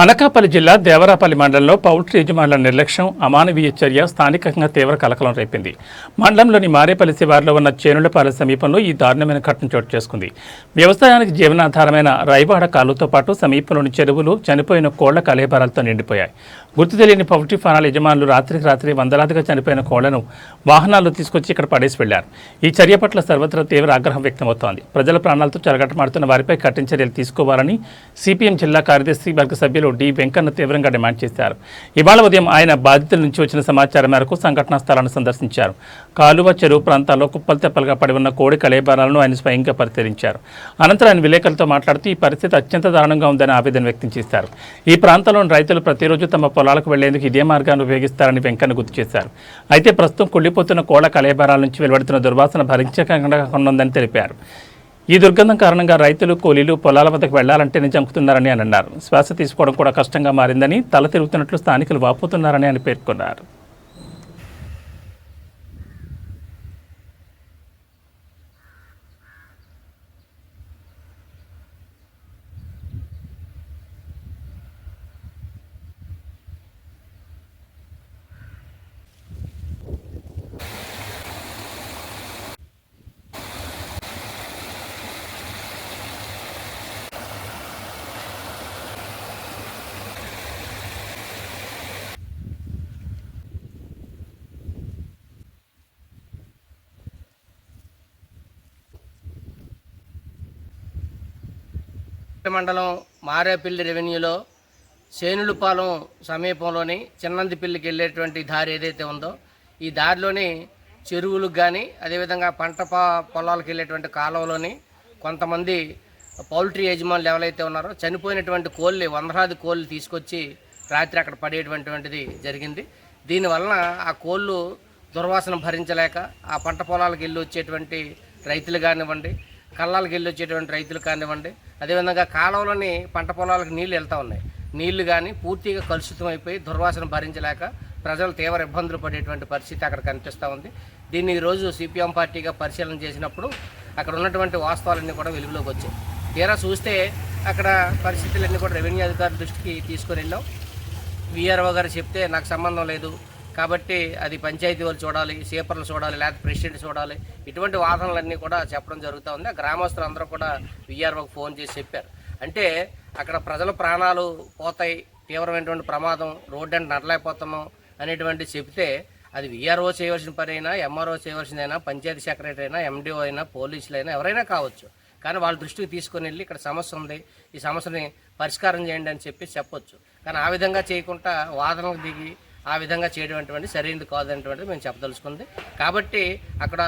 అనకాపల్లి జిల్లా దేవరాపల్లి మండలంలో పౌల్ట్రీ యజమానుల నిర్లక్ష్యం అమానవీయ చర్య స్థానికంగా తీవ్ర కలకలం రేపింది. మండలంలోని మారేపల్లి శివారులో ఉన్న చేనులపాలెం సమీపంలో ఈ దారుణమైన ఘటన చోటు చేసుకుంది. వ్యవసాయానికి జీవనాధారమైన రైవాడ కాలువతో పాటు సమీపంలోని చెరువులు చనిపోయిన కోళ్ళ కలేబరాలతో నిండిపోయాయి. గుర్తు తెలియని పౌల్ట్రీ ఫారాల యజమానులు రాత్రికి రాత్రి వందలాదిగా చనిపోయిన కోళ్ళను వాహనాల్లో తీసుకొచ్చి ఇక్కడ పడేసి వెళ్ళారు. ఈ చర్య పట్ల సర్వత్రా తీవ్ర ఆగ్రహం వ్యక్తమవుతోంది. ప్రజల ప్రాణాలతో చెలగటమాడుతున్న వారిపై కఠిన చర్యలు తీసుకోవాలని సిపిఎం జిల్లా కార్యదర్శి వర్గ సభ్యులు డి వెంకన్న తీవ్రంగా డిమాండ్ చేశారు. ఇవాళ ఉదయం ఆయన బాధితుల నుంచి వచ్చిన సమాచారం మేరకు సంఘటనా స్థలాన్ని సందర్శించారు. కాలువ చెరువు ప్రాంతాల్లో కుప్పలు తెప్పలుగా పడి ఉన్న కోడి కళేబరాలను ఆయన స్వయంగా పరిశీలించారు. అనంతరం ఆయన విలేకరులతో మాట్లాడుతూ ఈ పరిస్థితి అత్యంత దారుణంగా ఉందని ఆవేదన వ్యక్తం చేశారు. ఈ ప్రాంతంలోని రైతులు ప్రతిరోజు తమ పొలాలకు వెళ్ళేందుకు ఇదే మార్గాన్ని ఉపయోగిస్తారని వెంకన్న గుర్తు చేశారు. అయితే ప్రస్తుతం కుళ్ళిపోతున్న కోళ్ళ కళేబరాల నుంచి వెలువడుతున్న దుర్వాసన భరించకుండా ఉందని తెలిపారు. ఈ దుర్గంధం కారణంగా రైతులు కూలీలు పొలాల వద్దకు వెళ్ళాలంటేనే చంపుతున్నారని అని అన్నారు. శ్వాస తీసుకోవడం కూడా కష్టంగా మారిందని తల తిరుగుతున్నట్లు స్థానికులు వాపోతున్నారని ఆయన పేర్కొన్నారు. మండలం మారేపల్లి రెవెన్యూలో సేనులపాలెం సమీపంలోని చిన్నందిపల్లికి వెళ్ళేటువంటి దారి ఏదైతే ఉందో ఈ దారిలోని చెరువులకు కానీ అదేవిధంగా పంట పొలాలకు వెళ్ళేటువంటి కాలువలోని కొంతమంది పౌల్ట్రీ యజమానులు ఎవరైతే ఉన్నారో చనిపోయినటువంటి కోళ్ళు వందలాది కోళ్ళు తీసుకొచ్చి రాత్రి అక్కడ పడేటువంటిది జరిగింది. దీనివలన ఆ కోళ్ళు దుర్వాసన భరించలేక ఆ పంట పొలాలకు వెళ్ళి వచ్చేటువంటి రైతులు కానివ్వండి కళ్ళాలకు వెళ్ళి వచ్చేటువంటి రైతులు కానివ్వండి అదేవిధంగా కాలువలోని పంట పొలాలకు నీళ్ళు వెళ్తూ ఉన్నాయి. నీళ్ళు కానీ పూర్తిగా కలుషితం అయిపోయి దుర్వాసన భరించలేక ప్రజలు తీవ్ర ఇబ్బందులు పడేటువంటి పరిస్థితి అక్కడ కనిపిస్తూ ఉంది. దీన్ని ఈరోజు సిపిఎం పార్టీగా పరిశీలన చేసినప్పుడు అక్కడ ఉన్నటువంటి వాస్తవాలన్నీ కూడా వెలుగులోకి వచ్చాయి. తీరా చూస్తే అక్కడ పరిస్థితులన్నీ కూడా రెవెన్యూ అధికారుల దృష్టికి తీసుకుని వెళ్ళాం విఆర్ఓ గారు చెప్తే నాకు సంబంధం లేదు కాబట్టి అది పంచాయతీ వాళ్ళు చూడాలి సేపర్లు చూడాలి లేకపోతే ప్రెసిడెంట్ చూడాలి. ఇటువంటి వాదనలన్నీ కూడా చెప్పడం జరుగుతూ ఉంది. ఆ గ్రామస్తులు అందరూ కూడా విఆర్ఓకి ఫోన్ చేసి చెప్పారు. అంటే అక్కడ ప్రజల ప్రాణాలు పోతాయి తీవ్రమైనటువంటి ప్రమాదం రోడ్డు అంటే నడలేకపోతున్నాం అనేటువంటి చెప్తే అది విఆర్ఓ చేయవలసిన పని అయినా ఎంఆర్ఓ చేయవలసిందైనా పంచాయతీ సెక్రటరీ అయినా ఎండిఓ అయినా పోలీసులు అయినా ఎవరైనా కావచ్చు. కానీ వాళ్ళ దృష్టికి తీసుకుని వెళ్ళి ఇక్కడ సమస్య ఉంది ఈ సమస్యని పరిష్కారం చేయండి అని చెప్పి చెప్పొచ్చు. కానీ ఆ విధంగా చేయకుండా వాదనకు దిగి ఆ విధంగా చేయడం అటువంటి సరైనది కాదనేటువంటిది మేము చెప్పదలుచుకుంది. కాబట్టి అక్కడ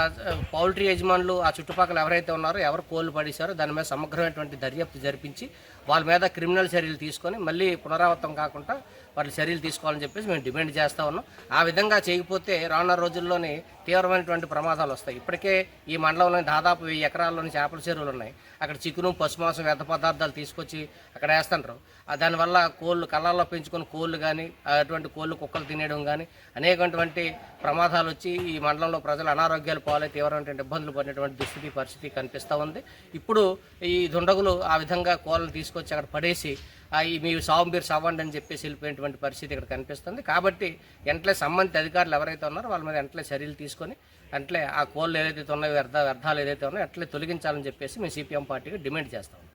పౌల్ట్రీ యజమానులు ఆ చుట్టుపక్కల ఎవరైతే ఉన్నారో ఎవరు కోళ్ళు పడేశారో దాని మీద సమగ్రమైనటువంటి దర్యాప్తు జరిపించి వాళ్ళ మీద క్రిమినల్ చర్యలు తీసుకొని మళ్ళీ పునరావృతం కాకుండా వాళ్ళు చర్యలు తీసుకోవాలని చెప్పేసి మేము డిమాండ్ చేస్తూ ఉన్నాం. ఆ విధంగా చేయకపోతే రానున్న రోజుల్లోనే తీవ్రమైనటువంటి ప్రమాదాలు వస్తాయి. ఇప్పటికే ఈ మండలంలోని దాదాపు వెయ్యి ఎకరాల్లోని చేపల చెరువులు ఉన్నాయి అక్కడ చికెను పశుమాంసం వ్యర్థ పదార్థాలు తీసుకొచ్చి అక్కడ వేస్తుంటారు దానివల్ల కోళ్ళు కళ్ళల్లో పెంచుకొని కోళ్ళు కానీ అటువంటి కోళ్ళు కుక్కలు తినేయడం కానీ అనేకటువంటి ప్రమాదాలు వచ్చి ఈ మండలంలో ప్రజలు అనారోగ్యాలు పాలై తీవ్రమైనటువంటి ఇబ్బందులు పడినటువంటి దుస్థితి పరిస్థితి కనిపిస్తూ ఉంది. ఇప్పుడు ఈ దుండగులు ఆ విధంగా కోళ్ళను తీసుకొచ్చి అక్కడ పడేసి మీ సాగు మీరు సవ్వండి అని చెప్పేసి వెళ్ళిపోయినటువంటి పరిస్థితి ఇక్కడ కనిపిస్తుంది. కాబట్టి ఎంట్లే సంబంధిత అధికారులు ఎవరైతే ఉన్నారో వాళ్ళ మీద వెంటనే చర్యలు తీసుకొని వెంటనే ఆ కోళ్ళు ఏదైతే ఉన్నాయో వ్యర్థ వ్యర్థాలు ఏదైతే ఉన్నాయో అట్లే తొలగించాలని చెప్పేసి మేము సిపిఎం పార్టీకి డిమాండ్ చేస్తాం